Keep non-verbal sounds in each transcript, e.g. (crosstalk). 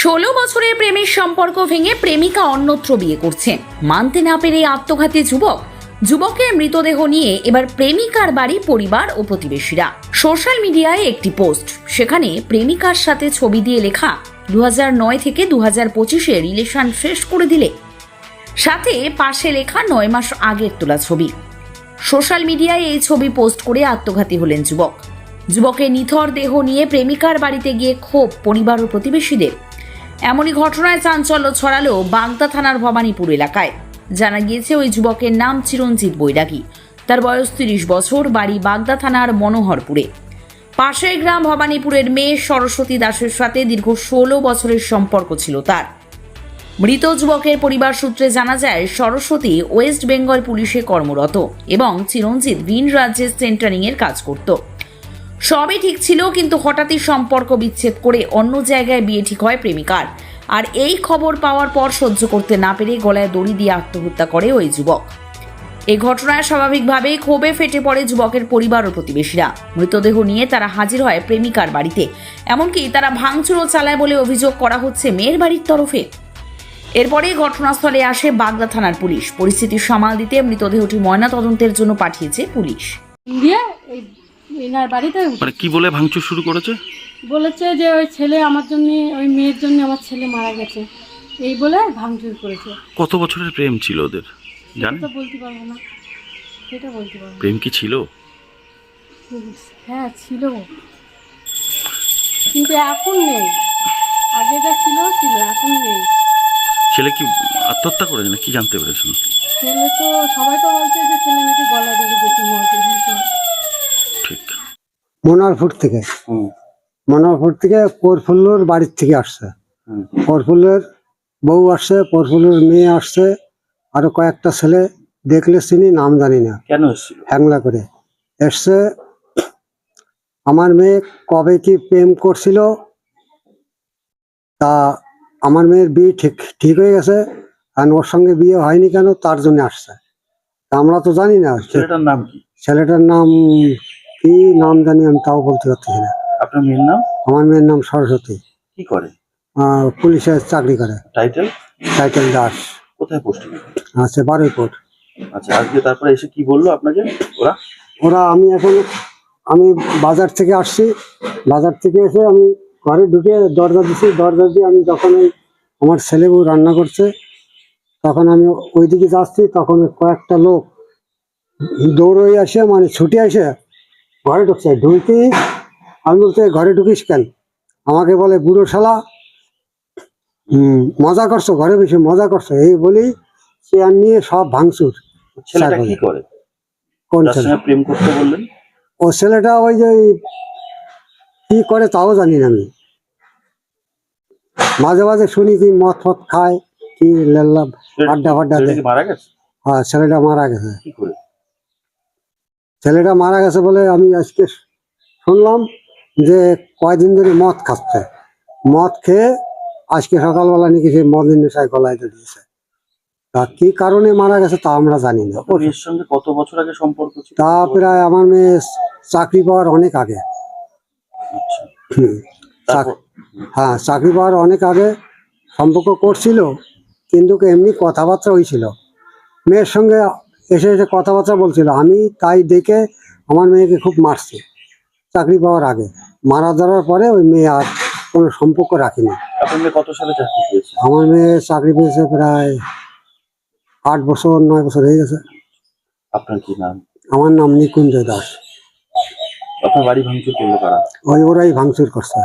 ষোলো বছরের প্রেমের সম্পর্ক ভেঙে প্রেমিকা অন্যত্র বিয়ে করছেন মানতে না পেরে আত্মঘাতী যুবক। যুবকের মৃতদেহ নিয়ে এবার প্রেমিকার বাড়ি পরিবার ও প্রতিবেশীরা। সোশ্যাল মিডিয়ায় একটি পোস্ট। সেখানে প্রেমিকার সাথে ছবি দিয়ে লেখা দু নয় থেকে দু হাজার পঁচিশে রিলেশন শেষ করে দিলে। সাথে পাশে লেখা, নয় মাস আগের তোলা ছবি। সোশ্যাল মিডিয়ায় এই ছবি পোস্ট করে আত্মঘাতী হলেন যুবক। যুবকের নিথর দেহ নিয়ে প্রেমিকার বাড়িতে গিয়ে ক্ষোভ পরিবার ও প্রতিবেশীদের। এমনই ঘটনায় চাঞ্চল্য ছড়ালো বাগদা থানার ভবানীপুর এলাকায়। জানা গিয়েছে, ওই যুবকের নাম চিরঞ্জিত বৈরাগী। তার বয়স তিরিশ বছর, বাড়ি বাগদা থানার মনোহরপুরে। পাশের গ্রাম ভবানীপুরের মেয়ে সরস্বতী দাসের সাথে দীর্ঘ ষোলো বছরের সম্পর্ক ছিল তার। মৃত যুবকের পরিবার সূত্রে জানা যায়, সরস্বতী ওয়েস্ট বেঙ্গল পুলিশে কর্মরত এবং চিরঞ্জিত ভিন রাজ্যের সেন্টারিং এর কাজ করত। সবই ঠিক ছিল, কিন্তু হঠাৎই সম্পর্ক বিচ্ছেদ করে অন্য জায়গায় বিয়ে ঠিক হয় প্রেমিকার। আর এই খবর পাওয়ার পর সহ্য করতে না পেরে গলায় দড়ি দিয়ে আত্মহত্যা করে ওই যুবক। এই ঘটনায় স্বাভাবিকভাবেই ক্ষোভে ফেটে পড়ে যুবকের পরিবার ও প্রতিবেশীরা। মৃতদেহ নিয়ে তারা হাজির হয় প্রেমিকার বাড়িতে। এমনকি তারা ভাঙচুরও চালায় বলে অভিযোগ করা হচ্ছে মেয়ের বাড়ির তরফে। এরপরেই ঘটনাস্থলে আসে বাগদা থানার পুলিশ। পরিস্থিতি সামাল দিতে মৃতদেহটি ময়না তদন্তের জন্য পাঠিয়েছে পুলিশ। এনার বাড়িতে মানে কি বলে ভাঙচুর শুরু করেছে? বলেছে যে ওই ছেলে আমার জন্য ওই মেয়ের জন্য আমার ছেলে মারা গেছে। এই বলে ভাঙচুর করেছে। কত বছরের প্রেম ছিল ওদের? জানেন? তো বলতে পারব না। সেটা বলতে পারব না। প্রেম কি ছিল? হ্যাঁ ছিল। কিন্তু এখন নেই। আগে যা ছিল ছিল। এখন নেই। ছেলে কি আত্মহত্যা করেছে না কি জানতে পেরেছেন? ছেলে তো সবাই তো বলছে যে ছেলে নাকি গলা ধরে গেছে মরতে মনোহরপুর থেকে। মনোহরপুর থেকে পরফুল্লুর বাড়ির থেকে আসছে। পরফুল্লের বউ আসছে পরফুল্লুর মেয়ে আসছে আরও কয়েকটা ছেলে দেখলে চিনি নাম জানি না। কেন হ্যাংলা করে। এসছে আমার মেয়ে কবে কি প্রেম করছিল তা আমার মেয়ের বিয়ে ঠিক ঠিক হয়ে গেছে আর ওর সঙ্গে বিয়ে হয়নি কেন তার জন্য আসছে। তা আমরা তো জানি না। ছেলেটার নাম কি? ছেলেটার নাম কি নাম জানি আমি তাও বলতে পারছি না। আপনার মেয়ের নাম? আমার মেয়ের নাম সরস্বতী। কি করে? আহ, পুলিশের চাকরি করে। Title title Das. কোথায় পোস্টিং আছে বারুইপুর। আচ্ছা আজকে তারপরে এসে কি বলল আপনাকে ওরা? ওরা আমি এখন আমি বাজার থেকে আসছি। বাজার থেকে এসে আমি ঘরে ঢুকে দরজা দিছি। দরজা দিয়ে আমি যখন ওই আমার ছেলে বউ রান্না করছে তখন আমি ওইদিকে যাচ্ছি। তখন কয়েকটা লোক দৌড়ে আসে মানে ছুটে আসে ঘরে ঢুকছে ঢুকতেই আমি বলতে ঘরে ঢুকিস কেন? আমাকে বলে বুড়ো শালা মজা করছ ঘরে বেশি মজা করছ। এই বলি চেয়ার নিয়ে সব ভাঙচুর কি করে? কোন যার ছেলে? সঙ্গে প্রেম করতে বললেন? ও ছেলেটা ওই যে কি করে তাও জানি না আমি। মাঝে মাঝে শুনি কি মদ ফদ খায় কি লেল্লা আড্ডা ফাড্ডা ছেলেটা দেয়। মারা গেছে? হ্যাঁ ছেলেটা মারা গেছে। কি করে? ছেলেটা মারা গেছে বলে আমি আজকে শুনলাম যে কয়দিন ধরে মদ খাচ্ছে। মদ খেয়ে আজকে সকালবেলা নাকি সে মদের নেশায় গলায় দিয়েছে। তা কি কারণে মারা গেছে তা আমরা জানি না। সঙ্গে কত বছর আগে সম্পর্ক ছিল? তা প্রায় আমার মেয়ে চাকরি পাওয়ার অনেক আগে। আচ্ছা। হ্যাঁ চাকরি পাওয়ার অনেক আগে সম্পর্ক করছিল কিন্তু এমনি কথাবার্তা হয়েছিল। মেয়ের সঙ্গে এসে এসে কথাবার্তা বলছিল। আমি তাই দেখে আমার মেয়েকে খুব মারছি। চাকরি পাওয়ার আগে। মারা যাওয়ার পরে ওই মেয়ে আর কোনো সম্পর্ক রাখিনি। আপনার কত সালে চাকরি পেয়েছে? আমার মেয়ে চাকরি পেয়েছে প্রায় আট বছর নয় বছর হয়ে গেছে। আপনার কি নাম? আমার নাম নিকুঞ্জ দাস। আপনার বাড়ি ভাঙচুর করল কারা? ওই ওরাই ভাঙচুর করছে।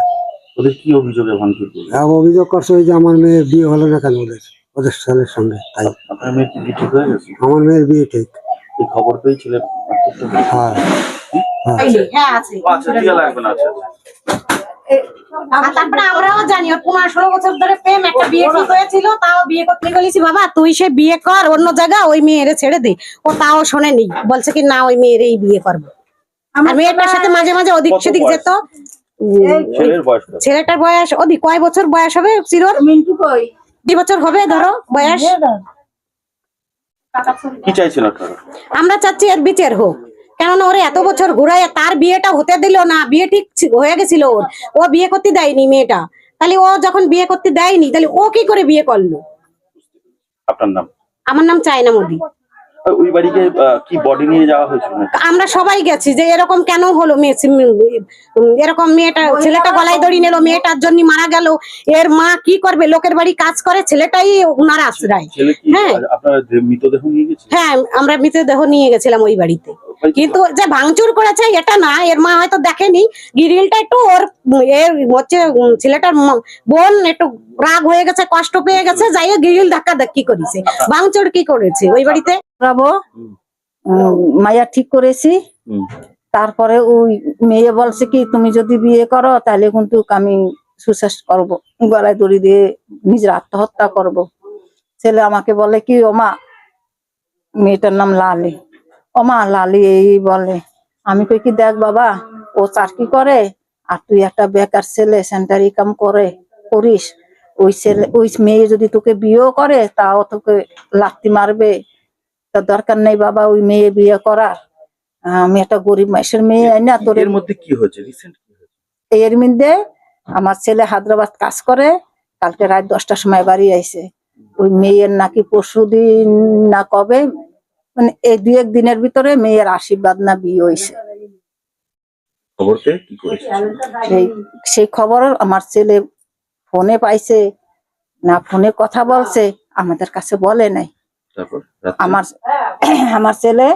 ওদের কি অভিযোগে ভাঙচুর করল? অভিযোগ করছে ওই যে আমার মেয়ে বিয়ে হলো না কেন ওদের? ওদের ছেলের সঙ্গে তাই। আপনার মেয়ের কি বিয়ে ঠিক হয়ে গেছে? আমার মেয়ের বিয়ে ঠিক। এই খবর পেয়ে ছেলে হ্যাঁ। হ্যাঁ হ্যাঁ আছে। আচ্ছা টিয়া লাগবে না আচ্ছা আচ্ছা। আর তারপরে আমরাও জানি ওর পনেরো ষোলো বছর ধরে প্রেম একটা বিয়ে ঠিক হয়েছিল তাও বিয়ে করতে বাবা তুই সে বিয়ে কর অন্য জায়গা ওই মেয়েরে ছেড়ে দে। ও তাও শোনেনি বলছে কি না ওই মেয়েরই বিয়ে করব। আর মেয়েটার সাথে মাঝে মাঝে ওদিক সেদিক যেত? ছেলেটার বয়স ওদিক কয় বছর বয়স হবে চিরোর দুই বছর হবে ধরো বয়স। কি চাইছেন আপনারা আমরা চাচ্ছি এর বিচার হোক। কেননা ওরে এত বছর ঘুরাই তার বিয়েটা হতে দিল না বিয়ে ঠিক হয়ে গেছিল ওর। ও বিয়ে করতে দেয়নি মেয়েটা। তাহলে ও যখন বিয়ে করতে দেয়নি তাহলে ও কি করে বিয়ে করল? আপনার নাম? আমার নাম চায়না মোদি ওই বাড়িতে কি বডি নিয়ে যাওয়া হয়েছিল? আমরা সবাই গেছি যে এরকম কেন হলো মেয়ে এরকম মেয়েটা ছেলেটা গলায় দড়ি নিল মেয়েটার জন্য মারা গেল এর মা কি করবে লোকের বাড়ি কাজ করে ছেলেটাই ওনার আশ্রয়। হ্যাঁ। আপনার যে- মৃতদেহ নিয়ে গেছে হ্যাঁ আমরা মৃতদেহ নিয়ে গেছিলাম ওই বাড়িতে। কিন্তু যে ভাঙচুর করেছে এটা না এর মা হয়তো দেখেনি। গিরিলটা একটু ওর এর হচ্ছে ছেলেটার বোন একটু রাগ হয়ে গেছে কষ্ট পেয়ে গেছে যাই হোক গিরিল ধাক্কা ধাক্কি করেছে? ভাঙচুর কি করেছে? ওই বাড়িতে করাবো হুম। উম, মাইয়া ঠিক করেছি। তারপরে ওই মেয়ে বলছে কি তুমি যদি বিয়ে করো তাহলে কিন্তু আমি সুসাইড করব। গলায় দড়ি দিয়ে নিজের আত্মহত্যা করব। ছেলে আমাকে বলে কি ওমা মেয়েটার নাম লালি। ওমা লালি এই বলে আমি কই কি দেখ বাবা ও চাকরি করে আর তুই একটা বেকার ছেলে সেন্টারি কাম করে করিস। ওই ছেলে ওই মেয়ে যদি তোকে বিয়েও করে তাও তোকে লাত্তি মারবে। তা দরকার নেই বাবা ওই মেয়ে বিয়ে করার। আমি একটা গরিব মাসের মেয়ে না তোর এর মধ্যে কি হয়েছে? রিসেন্ট এর মধ্যে আমার ছেলে হায়দ্রাবাদ কাজ করে কালকে রাত দশটার সময় বাড়ি আইছে। ওই মেয়ের নাকি পরশু দিন না কবে মানে এই দুই এক দিনের ভিতরে মেয়ের আশীর্বাদ না বিয়ে হয়েছে সেই খবর আমার ছেলে ফোনে পাইছে না ফোনে কথা বলছে আমাদের কাছে বলে নাই। আমার (clears throat) আমার ছেলে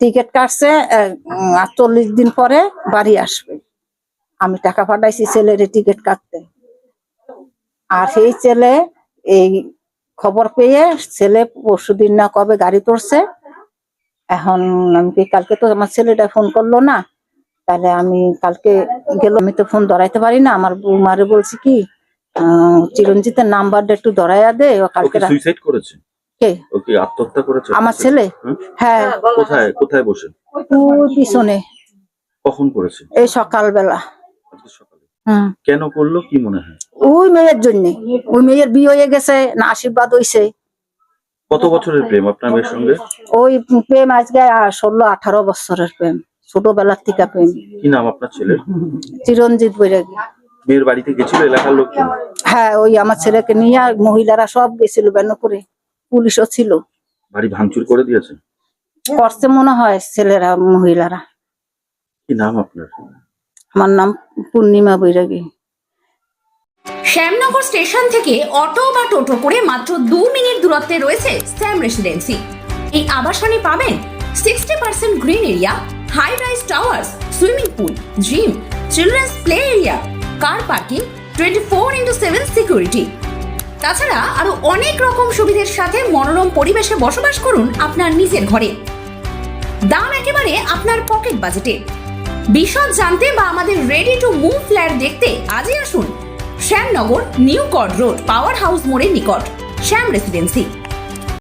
টিকিট কাটছে চল্লিশ দিন পরে বাড়ি আসবে। আমি টাকা পাঠাইছি ছেলের টিকিট কাটতে। আর সেই ছেলে এই খবর পেয়ে ছেলে পরশু দিন না কবে গাড়ি তুলছে এখন আমি কি কালকে তো আমার ছেলেটা ফোন করল না। তাহলে আমি কালকে গেল আমি তো ফোন ধরাইতে পারি না। আমার বৌমারে বলছি কি আহ, চিরঞ্জিতের নাম্বারটা একটু ধরাইয়া দে ও কালকে ওকে সুইসাইড করেছে? কে? ওকে আত্মহত্যা করেছে? আমার ছেলে? হুম? হ্যাঁ। কোথায় কোথায় বসে? পিছনে। কখন করেছে? এই সকালবেলা। হুম কেন করল? কি মনে হয়? ওই মেয়ের জন্য। ওই মেয়ের বিয়ে হয়ে গেছে না আশীর্বাদ হইছে। কত বছরের প্রেম আপনার মেয়ের সঙ্গে? ওই প্রেম আজকে ষোলো আঠারো বছরের প্রেম ছোটবেলার থেকে প্রেম। কি নাম আপনার ছেলের? চিরঞ্জিত বৈরাগী। মেয়ের বাড়িতে গেছিল এলাকার লোকজন হ্যাঁ ওই আমার ছেলেকে নিয়ে আর মহিলারা সব গেছিল বেন করে পুলিশও ছিল। বাড়ি ভাঙচুর করে দিয়েছে? করছে মনে হয় ছেলেরা মহিলারা। কি নাম আপনার? আমার নাম পূর্ণিমা বৈরাগী। শ্যামনগর স্টেশন থেকে অটো বা টোটো করে মাত্র দু মিনিট দূরত্বে রয়েছে স্যাম রেসিডেন্সি। এই আবাসনে পাবেন sixty percent green area high rise towers swimming pool gym children's play area car parking twenty four into seven security তাছাড়া আরও অনেক রকম সুবিধের সাথে মনোরম পরিবেশে বসবাস করুন আপনার নিজের ঘরে। দাম একেবারে আপনার পকেট বাজেটে বিশদ জানতে বা আমাদের রেডি টু মুভ ফ্ল্যাট দেখতে আজই আসুন। Shyamnagar new chord road power house মোড়ের নিকট, শ্যাম রেসিডেন্সি